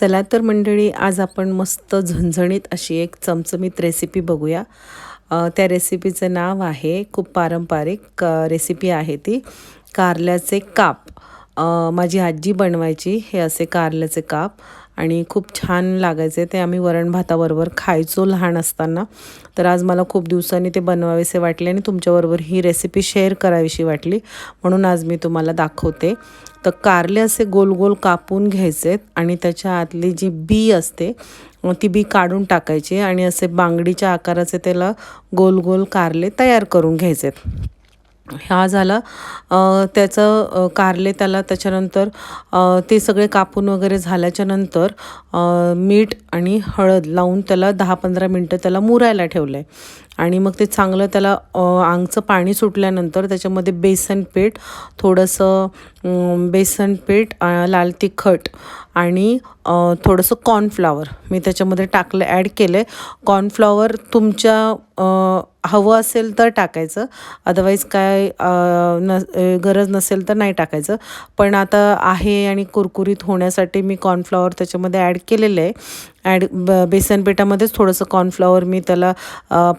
चला तर मंडळी आज आपण मस्त झणझणीत अशी एक चमचमीत रेसिपी बघूया. त्या रेसिपीचं नाव आहे खूप पारंपरिक रेसिपी आहे ती. कारल्याचे काप. माझी आजी बनवायची हे असे कारल्याचे काप. आणि खूप छान लागायचे. ते आम्ही वरण भाताबरोबर खायचो लहान असताना. तर आज मला खूप दिवसांनी ते बनवावेसे वाटले आणि तुमच्याबरोबर ही रेसिपी शेअर करावीशी वाटली. म्हणून आज मी तुम्हाला दाखवते. तर कारले असे गोल गोल कापून घ्यायचे आणि त्याच्या आतली जी बी असते ती बी काढून टाकायची आणि असे बांगडीच्या आकाराचे त्याला गोल गोल कारले तयार करून घ्यायचे. हा झाला. त्याचं कारले त्याला त्याच्यानंतर ते सगळे कापून वगैरे झाल्याच्यानंतर मीठ आणि हळद लावून त्याला दहा पंधरा मिनटं त्याला मुरायला ठेवलं आहे आणि मग ते चांगलं त्याला आंगचं पाणी सुटल्यानंतर त्याच्यामध्ये बेसन पीठ थोडंसं बेसन पीठ लाल तिखट आणि थोडंसं कॉर्नफ्लॉवर मी त्याच्यामध्ये टाकलं ॲड केलं आहे कॉर्नफ्लॉवर तुमच्या हवं असेल तर टाकायचं. अदरवाईज काय न गरज नसेल तर नाही टाकायचं. पण आता आहे आणि कुरकुरीत होण्यासाठी मी कॉर्नफ्लॉवर त्याच्यामध्ये ॲड केलेलं आहे. ॲड ब बेसन पिठामध्येच थोडंसं कॉर्नफ्लॉवर मी त्याला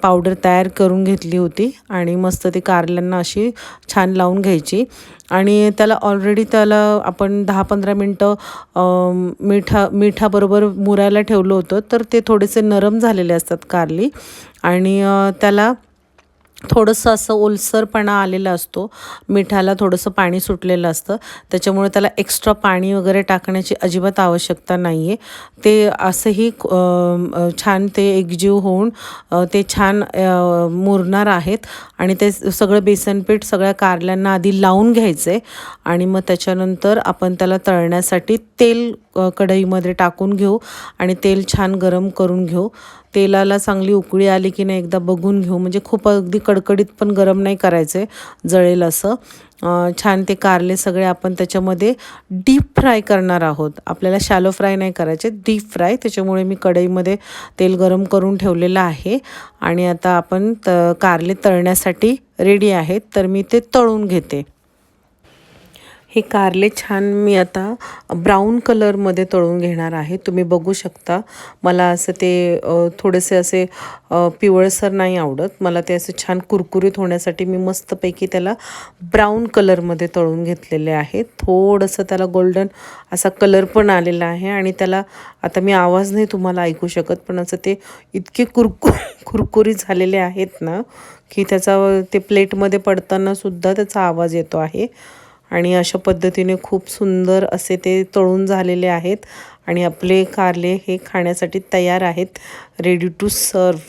पावडर तयार करून घेतली होती. आणि मस्त ते कारल्यांना अशी छान लावून घ्यायची. आणि त्याला ऑलरेडी त्याला आपण दहा पंधरा मिनटं मिठा मिठाबरोबर मुरायला ठेवलं होतं. तर ते थोडेसे नरम झालेले असतात कारली. आणि त्याला थोडंसं असं ओलसरपणा आलेला असतो. मिठाला थोडंसं पाणी सुटलेलं असतं. त्याच्यामुळे त्याला एक्स्ट्रा पाणी वगैरे टाकण्याची अजिबात आवश्यकता नाही आहे ते असंही छान ते एकजीव होऊन ते छान मुरणार आहेत. आणि ते सगळं बेसनपीठ सगळ्या कारल्यांना आधी लावून घ्यायचं आहे आणि मग त्याच्यानंतर आपण त्याला तळण्यासाठी तेल कढईमध्ये टाकून घेऊ आणि तेल छान गरम करून घेऊ. तेलाला चांगली उकळी आली की नाही एकदा बघून घेऊ. म्हणजे खूप अगदी कडकडीत पण गरम नाही करायचे जळेल असं. छान ते कारले सगळे आपण त्याच्यामध्ये डीप फ्राय करणार आहोत. आपल्याला शॅलो फ्राय नाही करायचे डीप फ्राय त्याच्यामुळे मी कढईमध्ये तेल गरम करून ठेवलेलं आहे. आणि आता आपण त कारले तळण्यासाठी रेडी आहेत. तर मी ते तळून घेते. हे कारले छान मी आता ब्राऊन कलरमध्ये तळून घेणार आहे. तुम्ही बघू शकता. मला असं ते थोडेसे असे पिवळसर नाही आवडत. मला ते असे छान कुरकुरीत होण्यासाठी मी मस्तपैकी त्याला ब्राऊन कलरमध्ये तळून घेतलेले आहे थोडंसं त्याला गोल्डन असा कलर पण आलेला आहे आणि त्याला आता मी आवाज नाही तुम्हाला ऐकू शकत पण असं ते इतके कुरकु कुरकुरीत झालेले आहेत ना की त्याचा ते प्लेटमध्ये पडताना सुद्धा त्याचा आवाज येतो आहे. आणि अशा पद्धतीने खूप सुंदर असे ते तळून झालेले आहेत. आणि आपले कारले हे खाण्यासाठी तयार आहेत. Ready to serve